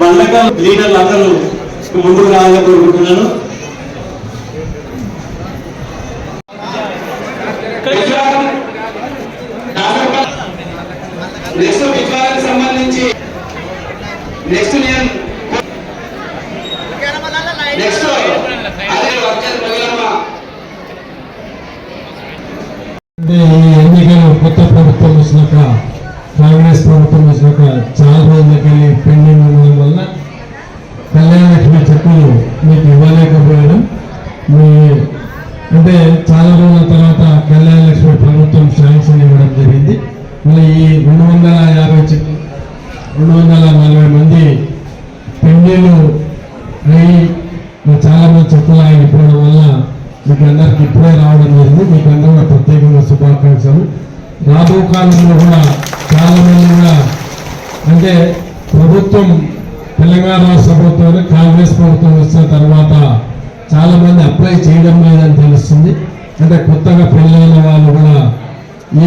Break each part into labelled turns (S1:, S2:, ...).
S1: బండకాల లీడర్లు అందరూ ముందుకు రావాలని కోరుకుంటున్నాను.
S2: నెక్స్ట్ విద్వానికి సంబంధించి నెక్స్ట్ నేను నెక్స్ట్
S3: అంటే ఎన్నికలు కొత్త ప్రభుత్వం వచ్చినాక కాంగ్రెస్ ప్రభుత్వం వచ్చినాక చాలా రోజులకెళ్ళి పెండింగ్ ఉండడం వల్ల కళ్యాణ లక్ష్మి చెక్కులు మీకు ఇవ్వలేకపోయాడు మీ అంటే చాలా రోజుల తర్వాత కళ్యాణ లక్ష్మి ప్రభుత్వం శాంక్షన్ ఇవ్వడం జరిగింది. మళ్ళీ ఈ రెండు వందల యాభై చెక్కు రెండు వందల నలభై మంది పెళ్ళిళ్ళు అయ్యి చాలా మంది చెప్పులు ఆగిపోవడం వల్ల మీకు అందరికి ఇప్పుడే రావడం జరిగింది. మీకు అందరూ కాలంలో కూడా చాలా కూడా అంటే ప్రభుత్వం తెలంగాణ రాష్ట్ర ప్రభుత్వం కాంగ్రెస్ ప్రభుత్వం వచ్చిన తర్వాత చాలా మంది అప్లై చేయడం లేదని తెలుస్తుంది. అంటే కొత్తగా పెళ్ళైన వాళ్ళు కూడా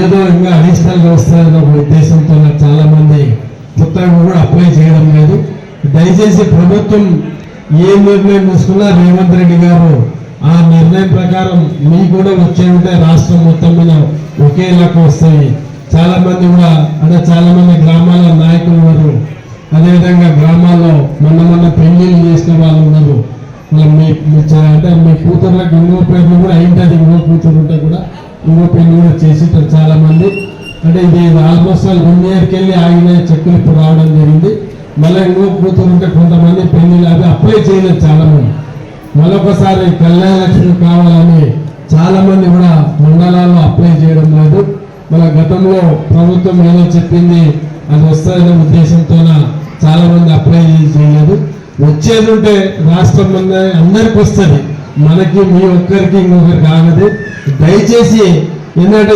S3: ఏదో ఇంకా అడిషనల్ వస్తారన్న ఒక ఉద్దేశంతో చాలా మంది కొత్తగా కూడా అప్లై చేయడం లేదు. దయచేసి ప్రభుత్వం ఏ నిర్ణయం తీసుకున్నా రేవంత్ రెడ్డి గారు ఆ నిర్ణయం ప్రకారం మీ కూడా వచ్చే ఉంటే రాష్ట్రం మొత్తం మీద ఒకేలాగా వస్తాయి. చాలా మంది కూడా అంటే చాలా మంది గ్రామాల నాయకులు ఉన్నారు. అదేవిధంగా గ్రామాల్లో మొన్న మొన్న పెళ్ళిళ్ళు చేసిన వాళ్ళు ఉన్నారు. మీ అంటే మీ కూతుర్లకు ఇంకో పేర్లు కూడా అయింటది ఇంకో కూతురు ఉంటే కూడా ఇంకో పెళ్ళి కూడా చేసేటారు చాలా మంది అంటే ఇది ఆల్మోస్ట్ వన్ ఇయర్కి వెళ్ళి ఆగిన చెక్కులు ఇప్పుడు రావడం జరిగింది. మళ్ళీ ఇంకో కూతురు ఉంటే కొంతమంది పెళ్ళి అవి అప్లై చేయలేదు చాలా మంది మరొకసారి కళ్యాణ లక్ష్మి కావాలని చాలా మంది కూడా మండలాల్లో అప్లై చేయడం లేదు మన ప్రభుత్వం ఏదో చెప్పింది అది వస్తుందనే ఉద్దేశంతోన చాలా మంది అప్లై చేయలేదు. వచ్చేది ఉంటే రాష్ట్రం అందరికి వస్తుంది. మనకి మీ ఒక్కరికి ఇంకొకరికి ఆగదు దయచేసి ఏంటంటే